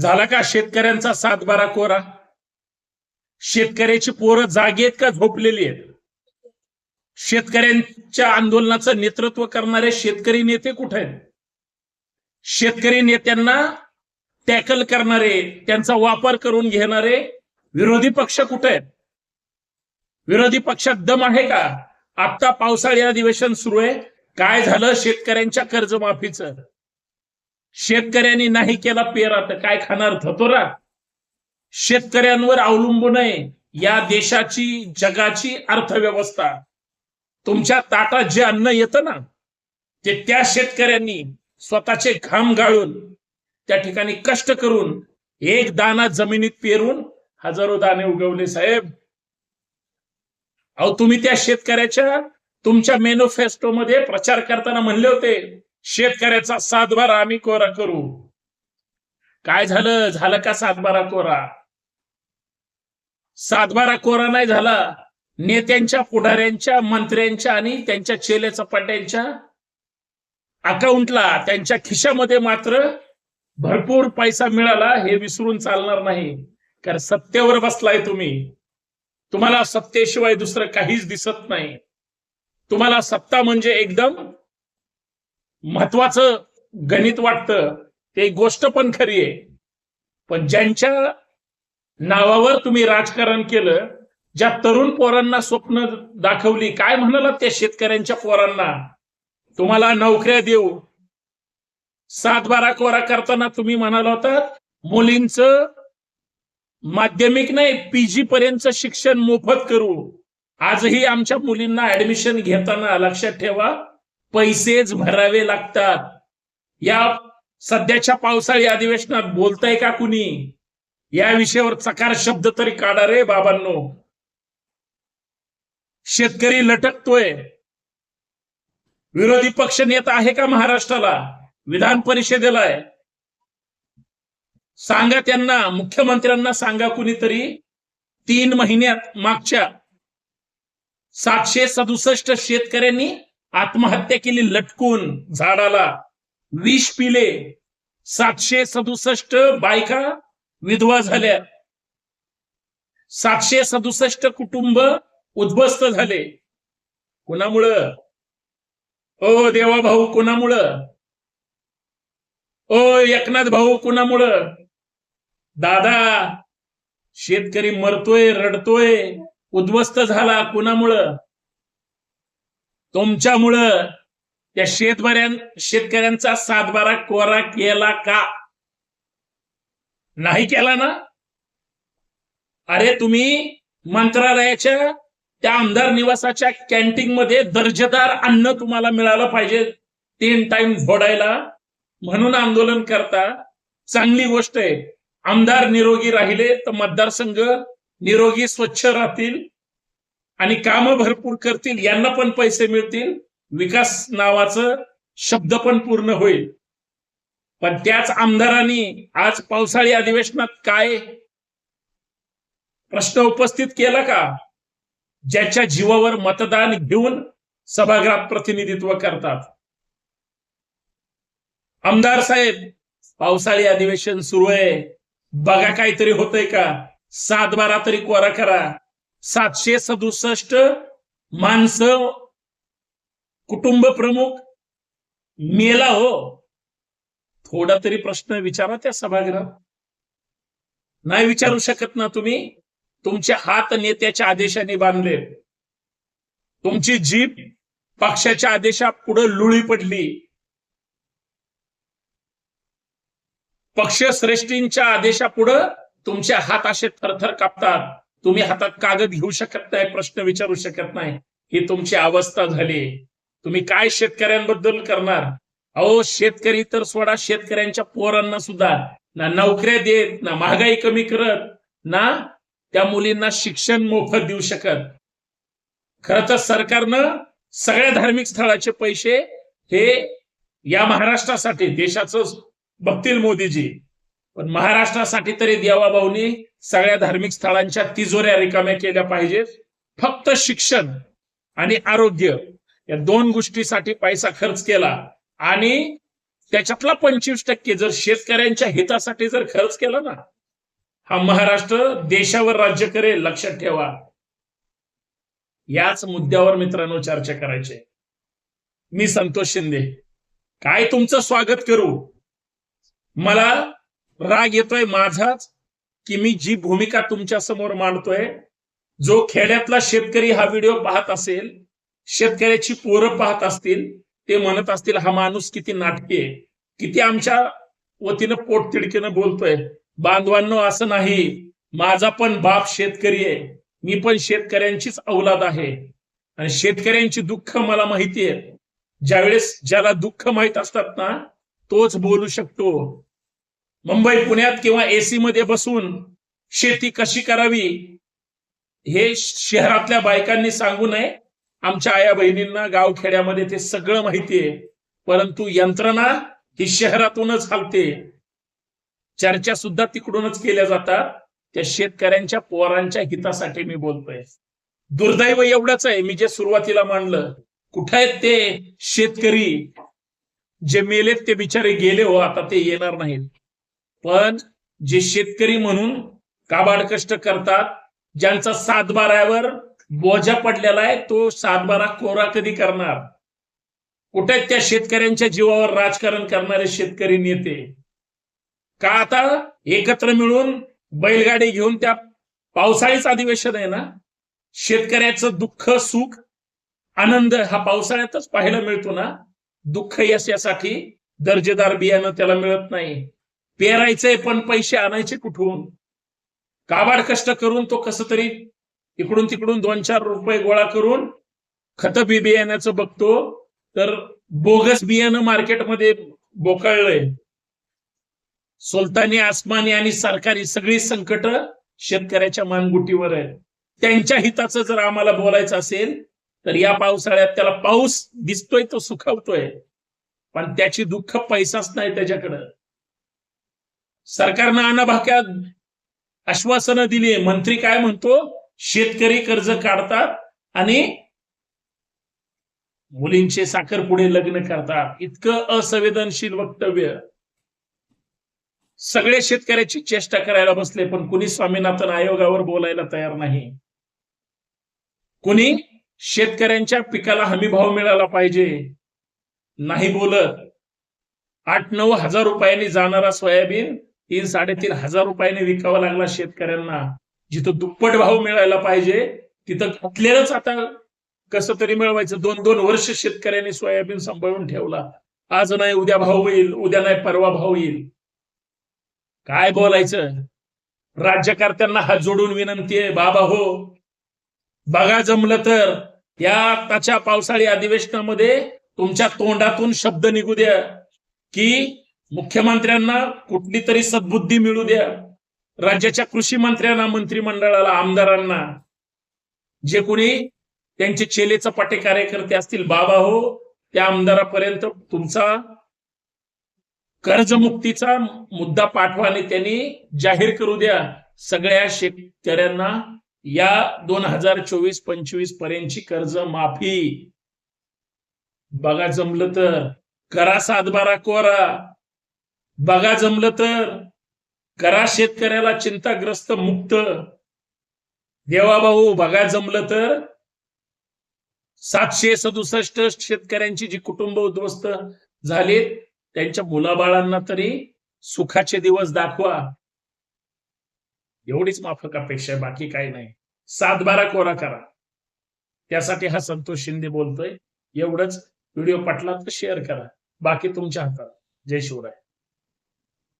झाला का शेतकऱ्यांचा सातबारा कोरा? शेतकऱ्याची पोरं जागेत का? झोपलेली आहेत. शेतकऱ्यांच्या आंदोलनाचं नेतृत्व करणारे शेतकरी नेते कुठे आहेत? शेतकरी नेत्यांना टॅकल करणारे त्यांचा वापर करून घेणारे विरोधी पक्ष कुठे आहेत? विरोधी पक्षात दम आहे का? आता पावसाळी अधिवेशन सुरू आहे. काय झालं? शेतकऱ्यांच्या कर्जमाफीचं. शेतकऱ्यांनी नाही केला पेरा तर काय खाणार धतोरा? शेतकऱ्यांवर अवलंबून आहे या देशाची जगाची अर्थव्यवस्था. तुमच्या ताटात जे अन्न येतं ना ते त्या शेतकऱ्यांनी स्वतःचे घाम गाळून त्या ठिकाणी कष्ट करून एक दाना जमिनीत पेरून हजारो दाणे उगवले साहेब. अहो तुम्ही त्या शेतकऱ्याच्या तुमच्या मॅनिफेस्टोमध्ये प्रचार करताना म्हणले होते शेतकऱ्याचा सातबारा आम्ही कोरा करू. काय झालं? झालं का सातबारा कोरा? सातबारा कोरा नाही झाला. नेत्यांच्या पुढाऱ्यांच्या मंत्र्यांच्या आणि त्यांच्या चेले चपाट्यांच्या अकाउंटला त्यांच्या खिशामध्ये मात्र भरपूर पैसा मिळाला. हे विसरून चालणार नाही. कारण सत्तेवर बसलाय तुम्ही. तुम्हाला सत्तेशिवाय दुसरं काहीच दिसत नाही. तुम्हाला सत्ता म्हणजे एकदम महत्वाचं गणित वाटतं ते गोष्ट पण खरी आहे. पण ज्यांच्या नावावर तुम्ही राजकारण केलं ज्या तरुण पोरांना स्वप्न दाखवली काय म्हणाला त्या शेतकऱ्यांच्या पोरांना? तुम्हाला नोकऱ्या देऊ. सात बारा कोरा करताना तुम्ही म्हणाला होता मुलींचं माध्यमिक नाही पीजी पर्यंत शिक्षण मोफत करू. आजही आमच्या मुलींना ऍडमिशन घेताना लक्षात ठेवा पैसेच भरावे लागतात. या सध्याच्या पावसाळी अधिवेशनात बोलताय का कुणी? या विषयावर चकार शब्द तरी काढा रे बाबांनो. शेतकरी लटकतोय. विरोधी पक्ष नेता आहे का महाराष्ट्राला? विधान परिषदेला आहे. सांगा त्यांना मुख्यमंत्र्यांना सांगा कुणीतरी. तीन महिन्यात मागच्या सातशे सदुसष्ट शेतकऱ्यांनी आत्महत्या केली लटकून झाडाला. विष पिले. सातशे सदुसष्ट बायका विधवा झाल्या. सातशे सदुसष्ट कुटुंब उद्ध्वस्त झाले. कुणामुळं? ओ देवा भाऊ कुणामुळं? ओ एकनाथ भाऊ कुणामुळं? दादा शेतकरी मरतोय रडतोय उद्ध्वस्त झाला कुणामुळं? तुमच्यामुळं त्या शेतबऱ्यां शेतकऱ्यांचा सातबारा कोरा केला का? नाही केला ना? अरे तुम्ही मंत्रालयाच्या त्या आमदार निवासाच्या कॅन्टीन मध्ये दर्जेदार अन्न तुम्हाला मिळालं पाहिजे तीन टाइम फोडायला म्हणून आंदोलन करता. चांगली गोष्ट आहे. आमदार निरोगी राहिले तर मतदारसंघ निरोगी स्वच्छ राहतील. आणि कामं भरपूर करतील यांना पण पैसे मिळतील विकास नावाचं शब्द पण पूर्ण होईल. पण त्याच आमदारांनी आज पावसाळी अधिवेशनात काय प्रश्न उपस्थित केला का? ज्याच्या जीवावर मतदान घेऊन सभागृहात प्रतिनिधित्व करतात. आमदार साहेब पावसाळी अधिवेशन सुरू आहे. बघा काहीतरी होतंय का? सात बारा तरी कोरा करा. सातशे सदुसष्ट माणसं कुटुंब प्रमुख मेला हो. थोडा तरी प्रश्न विचारा त्या सभागृहात. नाही विचारू शकत ना तुम्ही. तुमचे हात नेत्याच्या आदेशाने बांधले. तुमची जीप पक्षाच्या आदेशा पुढे लुळी पडली. पक्ष श्रेष्ठींच्या आदेशापुढं तुमचे हात असे थरथर कापतात. तुम्ही हातात कागद घेऊ शकत नाही प्रश्न विचारू शकत नाही. ही तुमची अवस्था झाली. तुम्ही काय शेतकऱ्यांबद्दल करणार? अहो शेतकरी तर सोडा शेतकऱ्यांच्या पोरांना सुद्धा. ना नोकऱ्या देत ना महागाई कमी करत ना त्या मुलींना शिक्षण मोफत देऊ शकत. खर तर सरकारनं सगळ्या धार्मिक स्थळाचे पैसे हे या महाराष्ट्रासाठी देशाचं बघतील मोदीजी. पण महाराष्ट्रासाठी तरी देवाभाऊनी सगळ्या धार्मिक स्थळांच्या तिजोऱ्या रिकाम्या केल्या पाहिजेत. फक्त शिक्षण आणि आरोग्य या दोन गोष्टीसाठी पैसा खर्च केला आणि त्याच्यातला पंचवीस टक्के जर शेतकऱ्यांच्या हितासाठी जर खर्च केला ना हा महाराष्ट्र देशावर राज्य करेल लक्षात ठेवा. याच मुद्द्यावर मित्रांनो चर्चा करायची मी संतोष शिंदे. काय तुमचं स्वागत करू? मला राग येतोय माझाच की मी जी भूमिका तुमच्यासमोर मांडतोय जो खेड्यातला शेतकरी हा व्हिडिओ पाहत असेल शेतकऱ्याची पोरं पाहत असतील ते म्हणत असतील हा माणूस किती नाटकी आहे किती आमच्या वतीनं पोट तिडकीनं बोलतोय. बांधवांनो असं नाही. माझा पण बाप शेतकरी आहे. मी पण शेतकऱ्यांचीच औलाद आहे. आणि शेतकऱ्यांची दुःख मला माहिती आहे. ज्यावेळेस ज्याला दुःख माहीत असतात ना तोच बोलू शकतो. मुंबई पुण्यात किंवा एसी मध्ये बसून शेती कशी करावी हे शहरातल्या बायकांनी सांगू नये. आमच्या आया बहिणींना गावखेड्यामध्ये ते सगळं माहिती आहे. परंतु यंत्रणा ही शहरातूनच हलते. चर्चा सुद्धा तिकडूनच केल्या जातात. त्या शेतकऱ्यांच्या पोरांच्या हितासाठी मी बोलतोय. दुर्दैव एवढंच आहे. मी जे सुरुवातीला मांडलं कुठे आहेत ते शेतकरी? जे मेलेत ते बिचारे गेले हो आता ते येणार नाहीत. पण जे शेतकरी म्हणून काबाड कष्ट करतात ज्यांचा सातबारावर बोजा पडलेला आहे तो सातबारा कोरा कधी करणार? कुठे त्या शेतकऱ्यांच्या जीवावर राजकारण करणारे शेतकरी नेते? का आता एकत्र मिळून बैलगाडी घेऊन त्या पावसाळीच अधिवेशन आहे ना? शेतकऱ्याचं दुःख सुख आनंद हा पावसाळ्यातच पाहायला मिळतो ना? दुःख यश यासाठी दर्जेदार बियाणं त्याला मिळत नाही. पेरायचंय पण पैसे आणायचे कुठून? काबाड कष्ट करून तो कस तरी इकडून तिकडून दोन चार रुपये गोळा करून खत बी बियाण्याचं बघतो तर बोगस बियाणं मार्केटमध्ये बोकळलंय. सुलतानी आसमानी आणि सरकारी सगळी संकट शेतकऱ्याच्या मानगुटीवर आहे त्यांच्या हिताचं जर आम्हाला बोलायचं असेल तर या पावसाळ्यात त्याला पाऊस दिसतोय तो सुखावतोय. पण त्याची दुःख पैसाच नाही त्याच्याकडं. सरकारनं अनाभाक्यात आश्वासनं दिली मंत्री काय म्हणतो? शेतकरी कर्ज काढतात आणि मुलींचे साखरपुडे लग्न करतात. इतकं असंवेदनशील वक्तव्य. सगळे शेतकऱ्याची चेष्टा करायला बसले पण कुणी स्वामीनाथन आयोगावर बोलायला तयार नाही. कुणी शेतकऱ्यांच्या पिकाला हमी भाव मिळाला पाहिजे नाही बोलत. आठ नऊ हजार रुपयांनी जाणारा सोयाबीन तीन साडेतीन हजार रुपयाने विकावा लागला शेतकऱ्यांना. जिथं दुप्पट भाव मिळायला पाहिजे तिथं घातलेलंच आता कसं तरी मिळवायचं. दोन दोन वर्ष शेतकऱ्यांनी सोयाबीन सांभाळून ठेवला. आज नाही उद्या भाव होईल उद्या नाही परवा भाव येईल. काय बोलायचं? राज्यकर्त्यांना हात जोडून विनंती आहे बाबा हो. बघा जमलं तर या आताच्या पावसाळी अधिवेशनामध्ये तुमच्या तोंडातून शब्द निघू द्या की मुख्यमंत्र्यांना कुठली तरी सद्बुद्धी मिळू द्या. राज्याच्या कृषी मंत्र्यांना मंत्रिमंडळाला आमदारांना जे कोणी त्यांचे चेले चपाटे कार्यकर्ते असतील बाबा हो त्या आमदारापर्यंत तुमचा कर्जमुक्तीचा मुद्दा पाठवा आणि त्यांनी जाहीर करू द्या. सगळ्या शेतकऱ्यांना या दोन हजार चोवीस पंचवीस पर्यंतची कर्ज माफी. बघा जमलं तर. करा सातबारा कोरा. बघा जमलं तर. करा शेतकऱ्याला चिंताग्रस्त मुक्त. देवा भाऊ बघा जमलं तर. सातशे सदुसष्ट शेतकऱ्यांची जी कुटुंब उद्ध्वस्त झालीत त्यांच्या मुलाबाळांना तरी सुखाचे दिवस दाखवा. एवढीच माफक अपेक्षा आहे बाकी काही नाही. सातबारा कोरा करा. त्यासाठी हा संतोष शिंदे बोलतोय. एवढंच. व्हिडिओ पटला तर शेअर करा. बाकी तुमच्या हातात. जय शिवराय.